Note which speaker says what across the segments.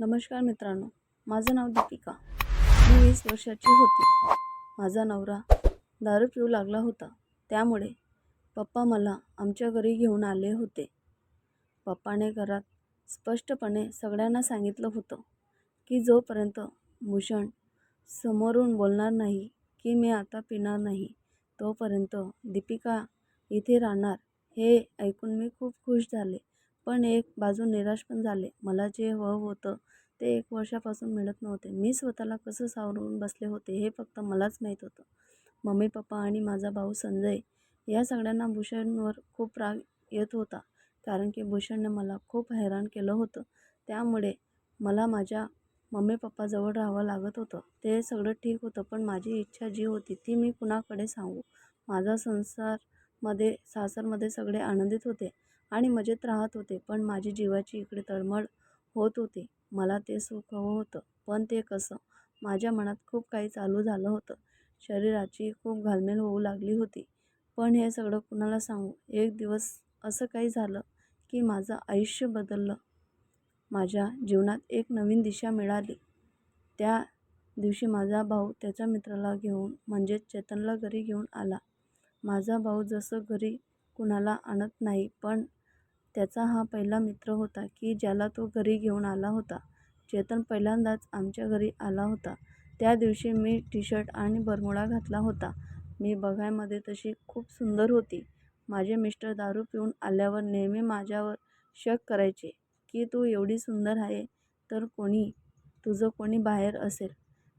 Speaker 1: नमस्कार मित्रांनो माझं नाव दीपिका. मी वीस वर्षाची होती. माझा नवरा दारू पिऊ लागला होता. त्यामुळे पप्पा मला आमच्या घरी घेऊन आले होते. पप्पाने घरात स्पष्टपणे सगळ्यांना सांगितलं होतं की जोपर्यंत भूषण समोरून बोलणार नाही की मी आता पिणार नाही तोपर्यंत दीपिका इथे राहणार हे ऐकून मी खूप खुश झाले. पण एक बाजू निराश पण झाले. मला जे हवं होतं ते एक वर्षापासून मिळत नव्हते. मी स्वतःला कसं सावरून बसले होते हे फक्त मलाच माहीत होतं. मम्मी पप्पा आणि माझा भाऊ संजय या सगळ्यांना भूषणवर खूप राग येत होता कारण की भूषणने मला खूप हैराण केलं होतं. त्यामुळे मला माझ्या मम्मी पप्पाजवळ राहावं लागत होतं. ते सगळं ठीक होतं पण माझी इच्छा जी होती ती मी कुणाकडे सांगू? माझा संसारमध्ये सासरमध्ये सगळे आनंदित होते आणि मजेत राहत होते पण माझी जीवाची इकडे तळमळ होत होते. मला ते सुख हवं होतं पण ते कसं? माझ्या मनात खूप काही चालू झालं होतं. शरीराची खूप घालमेल होऊ लागली होती. पण हे सगळं कुणाला सांगू? एक दिवस असं काही झालं की माझं आयुष्य बदललं. माझ्या जीवनात एक नवीन दिशा मिळाली. त्या दिवशी माझा भाऊ त्याच्या मित्राला घेऊन म्हणजेच चेतनला घरी घेऊन आला. माझा भाऊ जसं घरी कुणाला आणत नाही पण त्याचा हा पहिला मित्र होता की ज्याला तो घरी घेऊन आला होता. चेतन पहिल्यांदाच आमच्या घरी आला होता. त्या दिवशी मी टी शर्ट आणि बरमुडा घातला होता. मी बघायमध्ये तशी खूप सुंदर होती. माझे मिस्टर दारू पिऊन आल्यावर नेहमी माझ्यावर शक करायचे की तू एवढी सुंदर आहे तर कोणी तुझं कोणी बाहेर असेल.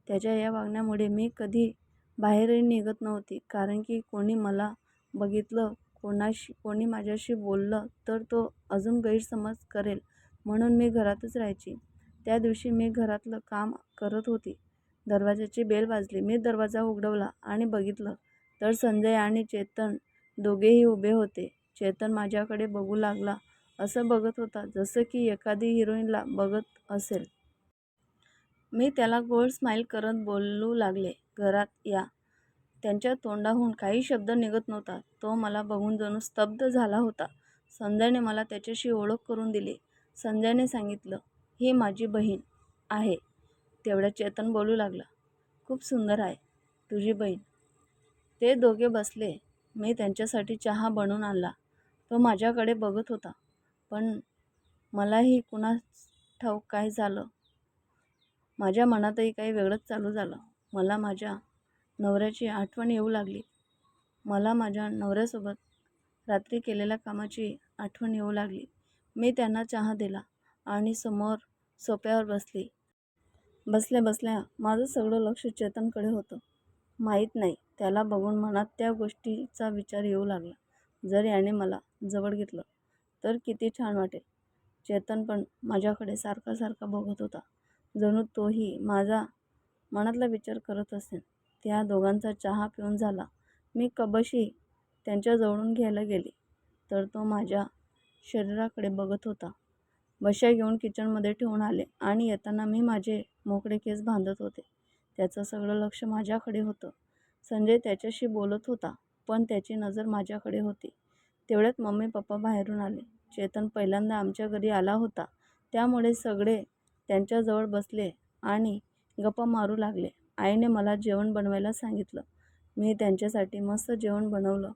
Speaker 1: त्याच्या या वागण्यामुळे मी कधी बाहेरही निघत नव्हती कारण की कोणी मला बघितलं कोणाशी कोणी माझ्याशी बोललं तर तो अजून गैरसमज करेल म्हणून मी घरातच राहायची. त्या दिवशी मी घरातलं काम करत होती. दरवाजाची बेल वाजली. मी दरवाजा उघडवला आणि बघितलं तर संजय आणि चेतन दोघेही उभे होते. चेतन माझ्याकडे बघू लागला. असं बघत होता जसं की एखादी हिरोईनला बघत असेल. मी त्याला गोड स्माईल करत बोलू लागले. घरात या. त्यांच्या तोंडाहून काही शब्द निघत नव्हता. तो मला बघून जणू स्तब्ध झाला होता. संजयने मला त्याच्याशी ओळख करून दिली. संजयने सांगितलं ही माझी बहीण आहे. तेवढ्या चेतन बोलू लागला खूप सुंदर आहे तुझी बहीण. ते दोघे बसले. मी त्यांच्यासाठी चहा बनवून आणला. तो माझ्याकडे बघत होता. पण मलाही कुणा ठाऊक काय झालं. माझ्या मनातही काही वेगळंच चालू झालं. मला माझ्या नवऱ्याची आठवण येऊ लागली. मला माझ्या नवऱ्यासोबत रात्री केलेल्या कामाची आठवण येऊ लागली. मी त्यांना चहा दिला आणि समोर सोप्यावर बसली. बसल्या बसल्या माझं सगळं लक्ष चेतनकडे होतं. माहीत नाही त्याला बघून मनात त्या गोष्टीचा विचार येऊ लागला. जर याने मला जवळ घेतलं तर किती छान वाटेल. चेतन पण माझ्याकडे सारखा सारखा बघत होता. जणू तोही माझा मनातला विचार करत असेल त्या दोघांचा चहा पिऊन झाला. मी कबशी त्यांच्याजवळून घ्यायला गेली तर तो माझ्या शरीराकडे बघत होता. बशा घेऊन किचनमध्ये ठेवून आले आणि येताना मी माझे मोकळे केस बांधत होते. त्याचं सगळं लक्ष माझ्याकडे होतं. संजय त्याच्याशी बोलत होता पण त्याची नजर माझ्याकडे होती. तेवढ्यात मम्मी पप्पा बाहेरून आले. चेतन पहिल्यांदा आमच्या घरी आला होता. त्यामुळे सगळे त्यांच्याजवळ बसले आणि गप्पा मारू लागले. आईने मला जेवण बनवायला सांगितलं. मी त्यांच्यासाठी मस्त जेवण बनवलं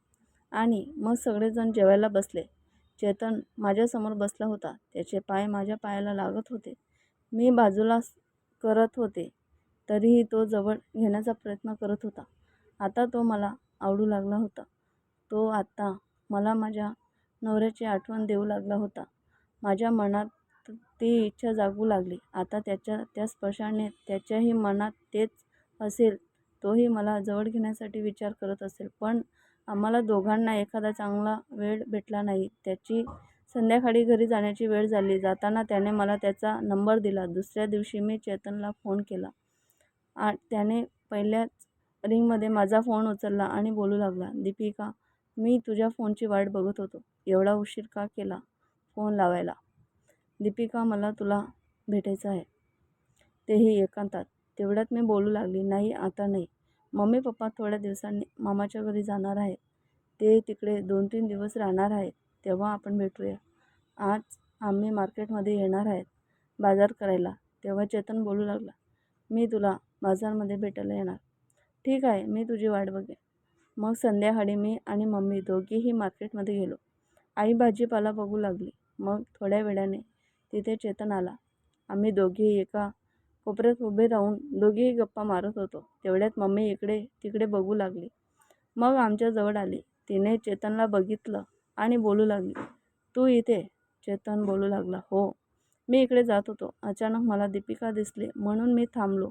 Speaker 1: आणि मग सगळेजण जेवायला बसले. चेतन माझ्यासमोर बसला होता. त्याचे पाय माझ्या पायाला लागत होते. मी बाजूला करत होते. तरीही तो जवळ घेण्याचा प्रयत्न करत होता. आता तो मला आवडू लागला होता. तो आत्ता मला माझ्या नवऱ्याची आठवण देऊ लागला होता. माझ्या मनात ती इच्छा जागू लागली. आता त्याच्या त्या स्पर्शाने त्याच्याही मनात तेच असेल तोही मला जवळ घेण्यासाठी विचार करत असेल. पण आम्हाला दोघांना एखादा चांगला वेळ भेटला नाही. त्याची संध्याकाळी घरी जाण्याची वेळ झाली. जाताना त्याने मला त्याचा नंबर दिला. दुसऱ्या दिवशी मी चेतनला फोन केला. आ त्याने पहिल्याच रिंगमध्ये माझा फोन उचलला आणि बोलू लागला दीपिका मी तुझ्या फोनची वाट बघत होतो. एवढा उशीर का केला फोन लावायला? दीपिका मला तुला भेटायचं आहे. तेही एकांतात. तेवढ्यात मी बोलू लागली नाही आता नाही. मम्मी पप्पा थोड्या दिवसांनी मामाच्या घरी जाणार आहेत. ते तिकडे दोन तीन दिवस राहणार आहेत. तेव्हा आपण भेटूया. आज आम्ही मार्केटमध्ये येणार आहेत बाजार करायला. तेव्हा चेतन बोलू लागला मी तुला बाजारमध्ये भेटायला येणार. ठीक आहे मी तुझी वाट बघेन. मग संध्याकाळी मी आणि मम्मी दोघीही मार्केटमध्ये गेलो. आई भाजीपाला बघू लागली. मग थोड्या वेळाने तिथे चेतन आला. आम्ही दोघेही एका कोपऱ्यात उभे राहून दोघेही गप्पा मारत होतो. तेवढ्यात मम्मी इकडे तिकडे बघू लागली. मग आमच्याजवळ आली. तिने चेतनला बघितलं आणि बोलू लागली. तू इथे? चेतन बोलू लागला. हो. मी इकडे जात होतो. अचानक मला दीपिका दिसली. म्हणून मी थांबलो.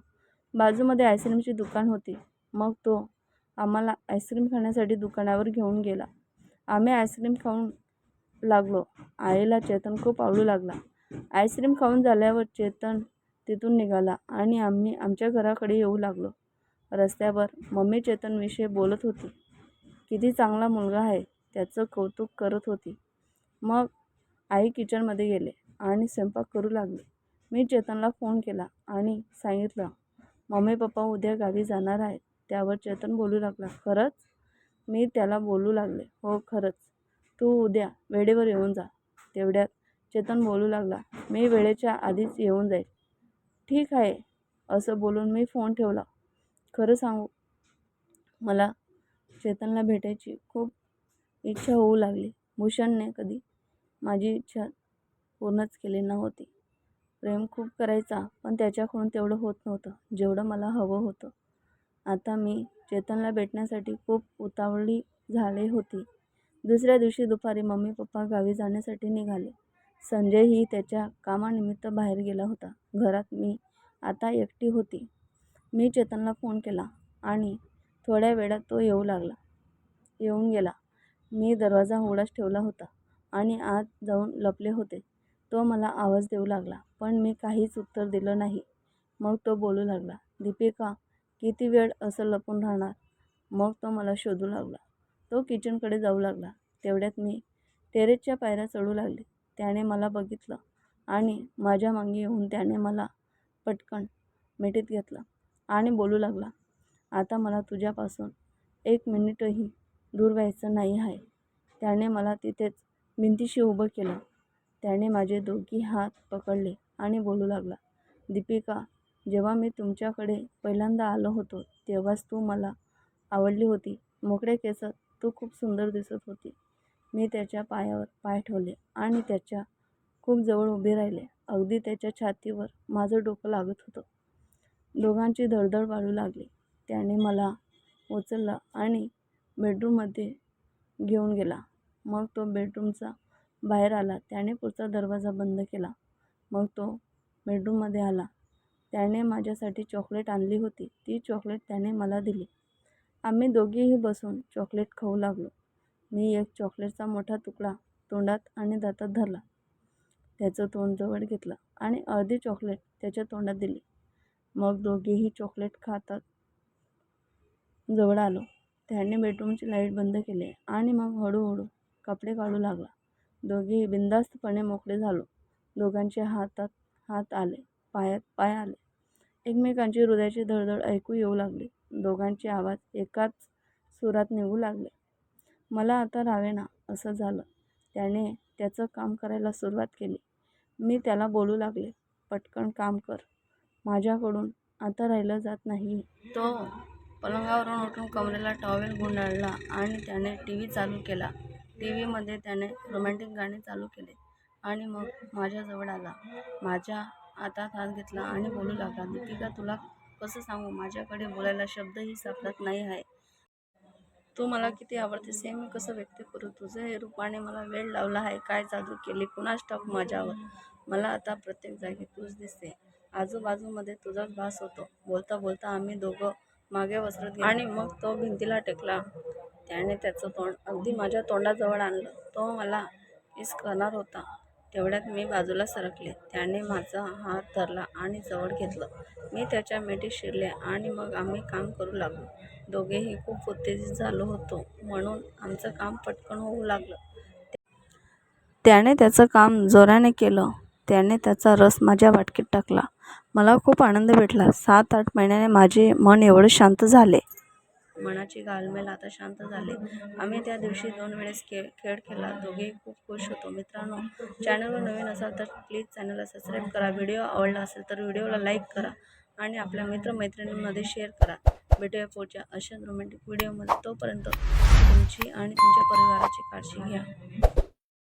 Speaker 1: बाजूमध्ये आईस्क्रीमची दुकान होती. मग तो आम्हाला आईस्क्रीम खाण्यासाठी दुकानावर घेऊन गेला. आम्ही आईस्क्रीम खाऊन लागलो. आईला चेतन खूप आवडू लागला. आईस्क्रीम खाऊन झाल्यावर चेतन तिथून निघाला आणि आम्ही आमच्या घराकडे येऊ लागलो. रस्त्यावर मम्मी चेतनविषयी बोलत होती. किती चांगला मुलगा आहे त्याचं कौतुक करत होती. मग आई किचनमध्ये गेले आणि स्वयंपाक करू लागले. मी चेतनला फोन केला आणि सांगितलं मम्मी पप्पा उद्या गावी जाणार आहेत त्यावर चेतन बोलू लागला. खरंच? मी त्याला बोलू लागले. हो खरंच. तू उद्या वेळेवर येऊन जा. तेवढ्यात चेतन बोलू लागला मी वेळेच्या आधीच येऊन जाईल. ठीक आहे. असं बोलून मी फोन ठेवला. खरं सांगू मला चेतनला भेटायची खूप इच्छा होऊ लागली. भूषणने कधी माझी इच्छा पूर्णच केली नव्हती. प्रेम खूप करायचा पण त्याच्याकडून तेवढं होत नव्हतं जेवढं मला हवं होतं. आता मी चेतनला भेटण्यासाठी खूप उतावळी झाले होती. दुसऱ्या दिवशी दुपारी मम्मी पप्पा गावी जाण्यासाठी निघाले. संजयही त्याच्या कामानिमित्त बाहेर गेला होता. घरात मी आता एकटी होती. मी चेतनला फोन केला आणि थोड्या वेळात तो येऊ लागला. येऊन गेला. मी दरवाजा उघडाच ठेवला होता आणि आत जाऊन लपले होते. तो मला आवाज देऊ लागला पण मी काहीच उत्तर दिलं नाही. मग तो बोलू लागला दीपिका किती वेळ असं लपून राहणार? मग तो मला शोधू लागला. तो किचनकडे जाऊ लागला. तेवढ्यात मी टेरेसच्या पायऱ्या चढू लागले. त्याने मला बघितलं आणि माझ्या मागे येऊन त्याने मला पटकन मिठीत घेतलं आणि बोलू लागला आता मला तुझ्यापासून एक मिनिटही दूर व्हायचं नाही आहे. त्याने मला तिथेच भिंतीशी उभं केलं. त्याने माझे दोघी हात पकडले आणि बोलू लागला दीपिका जेव्हा मी तुमच्याकडे पहिल्यांदा आलो होतो तेव्हाच तू मला आवडली होती. मोकळ्या केसात तू खूप सुंदर दिसत होती. मी त्याच्या पायावर पाय ठेवले आणि त्याच्या खूप जवळ उभे राहिले. अगदी त्याच्या छातीवर माझं डोकं लागत होतं. दोघांची धडधड वाढू लागली. त्याने मला उचललं आणि बेडरूममध्ये घेऊन गेला. मग तो बेडरूमचा बाहेर आला. त्याने पुढचा दरवाजा बंद केला. मग तो बेडरूममध्ये आला. त्याने माझ्यासाठी चॉकलेट आणली होती. ती चॉकलेट त्याने मला दिली. आम्ही दोघेही बसून चॉकलेट खाऊ लागलो. मी एक चॉकलेटचा मोठा तुकडा तोंडात आणि दातात धरला. त्याचं तोंड जवळ घेतलं आणि अर्धी चॉकलेट त्याच्या तोंडात दिली. मग दोघेही चॉकलेट खातात जवळ आलो. त्याने बेडरूमची लाइट बंद केली आणि मग हळूहळू कपडे काढू लागला. दोघेही बिनधास्तपणे मोकळे झालो. दोघांच्या हातात हात आले पायात पाय आले. एकमेकांची हृदयाची धडधड ऐकू येऊ लागली. दोघांचे आवाज एकाच सुरात निघू लागले. मला आता रावेना असं झालं. त्याने त्याचं काम करायला सुरुवात केली. मी त्याला बोलू लागले पटकन काम कर. माझ्याकडून आता राहिलं जात नाही. तो पलंगावरून उठून कमरेला टॉवेल गुंडाळला आणि त्याने टी व्ही चालू केला. टी व्हीमध्ये त्याने रोमॅन्टिक गाणे चालू केले आणि मग माझ्याजवळ आला. माझ्या हातात हात घेतला आणि बोलू लागला दीपिका तुला कसं सांगू? माझ्याकडे बोलायला शब्दही सापडत नाही आहे. तू मला किती आवडतेस हे मी कसं व्यक्त करू? तुझं हे रूपाने मला वेळ लावला आहे. काय जादू केली? कुणास ठाऊक माझ्यावर? मला आता प्रत्येक जागी तूच दिसते. आजूबाजूमध्ये तुझाच भास होतो. बोलता बोलता आम्ही दोघं मागे वसरत आणि मग तो भिंतीला टेकला. त्याने त्याचं तोंड अगदी माझ्या तोंडाजवळ आणलं. तो मला किस करणार होता? तेवढ्यात मी बाजूला सरकले. त्याने माझा हात धरला आणि जवळ घेतलं. मी त्याच्या मिठीत शिरले आणि मग आम्ही काम करू लागलो. दोघेही खूप उत्तेजित झालो होतो म्हणून आमचं काम पटकन होऊ लागलं. त्याने त्याचं काम जोराने केलं. त्याने त्याचा रस माझ्या वाटकीत टाकला. मला खूप आनंद भेटला. सात आठ महिन्याने माझे मन एवढं शांत झाले. मनाची गालमेल आता शांत झाली. आम्ही त्या दिवशी दोन वेळेस खेळ खेळ खेळला. दोघेही खूप खुश होतो. मित्रांनो चॅनलवर नवीन असाल तर प्लीज चॅनलला सबस्क्राईब करा. व्हिडिओ आवडला असेल तर व्हिडिओला लाईक करा आणि आपल्या मित्रमैत्रिणींमध्ये शेअर करा. भेटूया पुढच्या अशाच रोमॅन्टिक व्हिडिओमध्ये तोपर्यंत तुमची आणि तुमच्या परिवाराची काळजी घ्या.